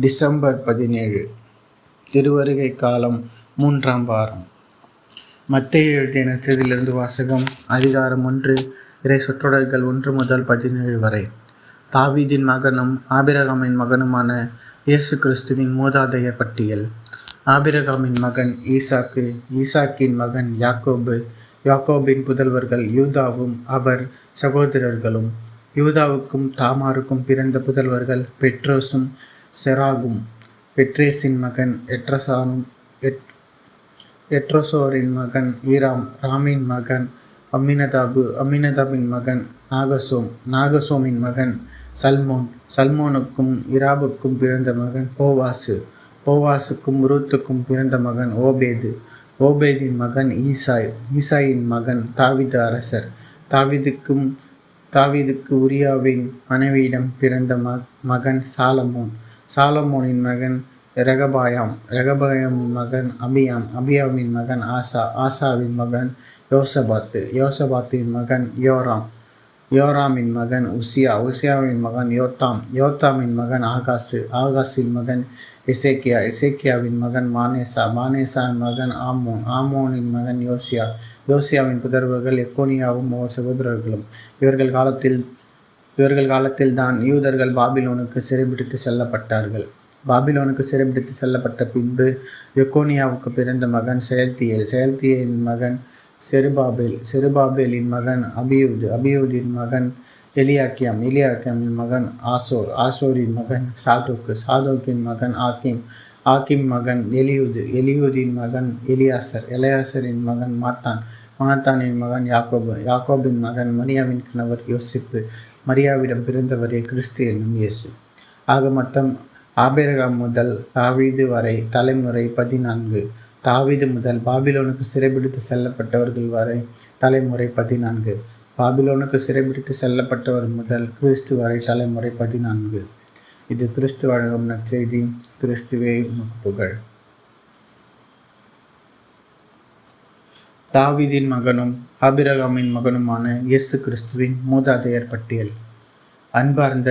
December பதினேழு திருவருகை காலம் மூன்றாம் வாரம். மத்திய எழுதிய நச்சதிலிருந்து வாசகம் அதிகாரம் ஒன்று இறை சொற்றொடர்கள் ஒன்று முதல் பதினேழு வரை. தாவீதின் மகனும் ஆபிரகாமின் மகனுமான இயேசு கிறிஸ்துவின் மூதாதைய பட்டியல். ஆபிரகாமின் மகன் ஈசாக்கு ஈசாக்கின் மகன் யாக்கோபு யாக்கோபின் புதல்வர்கள் யூதாவும் அவர் சகோதரர்களும். யூதாவுக்கும் தாமாருக்கும் பிறந்த புதல்வர்கள் பெட்ரோஸும் செராகும். பெட்ரேஸின் மகன் எட்ரசானும் எட் எட்ரசோரின் மகன் ஈராம் ராமின் மகன் அம்மினதாபு அம்மினதாபின் மகன் நாகசோம் நாகசோமின் மகன் சல்மோன் சல்மோனுக்கும் இராபுக்கும் பிறந்த மகன் போவாசு போவாசுக்கும் உருத்துக்கும் பிறந்த மகன் ஓபேது ஓபேதின் மகன் ஈசாய் ஈசாயின் மகன் தாவித அரசர் தாவிதுக்கும் தாவிதுக்கு உரியாவின் மனைவியிடம் பிறந்த ம மகன் சாலமோன் சாலமோனின் மகன் ரெகபாயாம் ரெகபாயாமின் மகன் அபியாம் அபியாமின் மகன் ஆசா ஆசாவின் மகன் யோசபாத்து யோசபாத்தின் மகன் யோராம் யோராமின் மகன் உசியா உசியாவின் மகன் யோத்தாம் யோத்தாமின் மகன் ஆகாசு ஆகாஷின் மகன் இசேக்கியா இசேக்கியாவின் மகன் மானேசா மானேசாவின் மகன் ஆமோன் ஆமோனின் மகன் யோசியா யோசியாவின் புதர்வர்கள் எக்கோனியாவும் சகோதரர்களும் இவர்கள் காலத்தில் இவர்கள் காலத்தில் தான் யூதர்கள் பாபிலோனுக்கு சிறைபிடித்து செல்லப்பட்டார்கள். பாபிலோனுக்கு சிறைபிடித்து செல்லப்பட்ட பின்பு எக்கோனியாவுக்கு பிறந்த மகன் செயல்தியல் செயல்தியின் மகன் செருபாபேல் செருபாபேலின் மகன் அபியூது அபியூதின் மகன் எலியாக்கியம் எலியாக்கியமின் மகன் ஆசோர் ஆசோரின் மகன் சாதோக்கு சாதோக்கின் மகன் ஆக்கிம் ஆக்கிம் மகன் எலியூது எலியூதின் மகன் எலியாசர் எலியாசரின் மகன் மாத்தான் மாத்தானின் மகன் யாக்கோபு. யாக்கோபின் மகன் மரியாவின் கணவர் யோசிப்பு. மரியாவிடம் பிறந்தவரே கிறிஸ்து என்னும் இயேசு. ஆக மொத்தம் ஆபேரகம் முதல் தாவீது வரை தலைமுறை பதினான்கு. தாவீது முதல் பாபிலோனுக்கு சிறைபிடித்து செல்லப்பட்டவர்கள் வரை தலைமுறை பதினான்கு. பாபிலோனுக்கு சிறைபிடித்து செல்லப்பட்டவர் முதல் கிறிஸ்து வரை தலைமுறை பதினான்கு. இது கிறிஸ்து வழங்கும் நற்செய்தி. கிறிஸ்துவே புகழ். தாவிதின் மகனும் ஆபிரகாமின் மகனுமான இயேசு கிறிஸ்துவின் மூதாதையர் பட்டியல். அன்பார்ந்த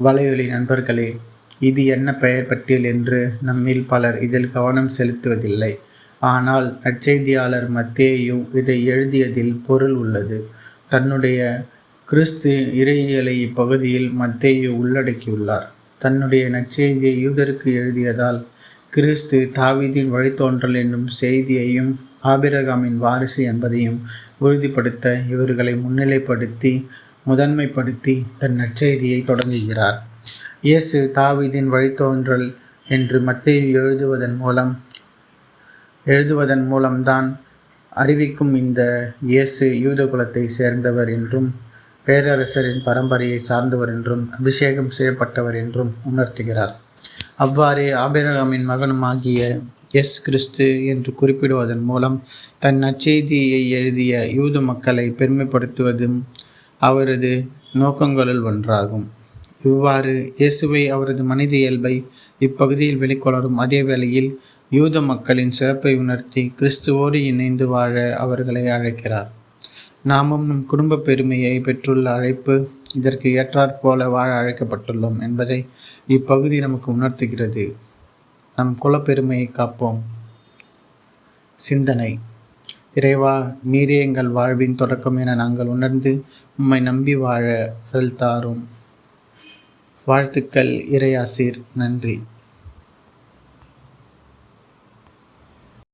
வலையொலி நண்பர்களே இது என்ன பெயர் பட்டியல் என்று நம்மில் பலர் இதில் கவனம் செலுத்துவதில்லை. ஆனால் நற்செய்தியாளர் மத்தேயு இதை எழுதியதில் பொருள் உள்ளது. தன்னுடைய கிறிஸ்து இறையியலை இப்பகுதியில் மத்தேயு உள்ளடக்கியுள்ளார். தன்னுடைய நற்செய்தியை யூதருக்கு எழுதியதால் கிறிஸ்து தாவிதின் வழித்தோன்றல் என்னும் செய்தியையும் ஆபிரகாமின் வாரிசு என்பதையும் உறுதிப்படுத்த இவர்களை முன்னிலைப்படுத்தி முதன்மைப்படுத்தி தன் நற்செய்தியை தொடங்குகிறார். இயேசு தாவீதின் வழித்தோன்றல் என்று மத்திய எழுதுவதன் மூலம் எழுதுவதன் மூலம்தான் அறிவிக்கும் இந்த இயேசு யூத குலத்தை சேர்ந்தவர் என்றும் பேரரசரின் பரம்பரையை சார்ந்தவர் என்றும் அபிஷேகம் செய்யப்பட்டவர் என்றும் உணர்த்துகிறார். அவ்வாறே ஆபிரகாமின் மகனுமாகிய எஸ் கிறிஸ்து என்று குறிப்பிடுவதன் மூலம் தன் நற்செய்தியை எழுதிய யூத மக்களை பெருமைப்படுத்துவதும் அவரது நோக்கங்களுள் ஒன்றாகும். இவ்வாறு இயேசுவை அவரது மனித இயல்பை இப்பகுதியில் வெளிக்கொணரும் அதே வேளையில் யூத மக்களின் சிறப்பை உணர்த்தி கிறிஸ்துவோடு இணைந்து வாழ அவர்களை அழைக்கிறார். நாமும் நம் குடும்ப பெருமையை பெற்றுள்ள அழைப்பு இதற்கு ஏற்றாற்போல வாழ அழைக்கப்பட்டுள்ளோம் என்பதை இப்பகுதி நமக்கு உணர்த்துகிறது. நம் குலப்பெருமையை காப்போம். சிந்தனை. இறைவா மீறே எங்கள் வாழ்வின் தொடக்கம் என நாங்கள் உணர்ந்து உம்மை நம்பி வாழ அருள் தாரும். வாழ்த்துக்கள் இறையாசீர். நன்றி.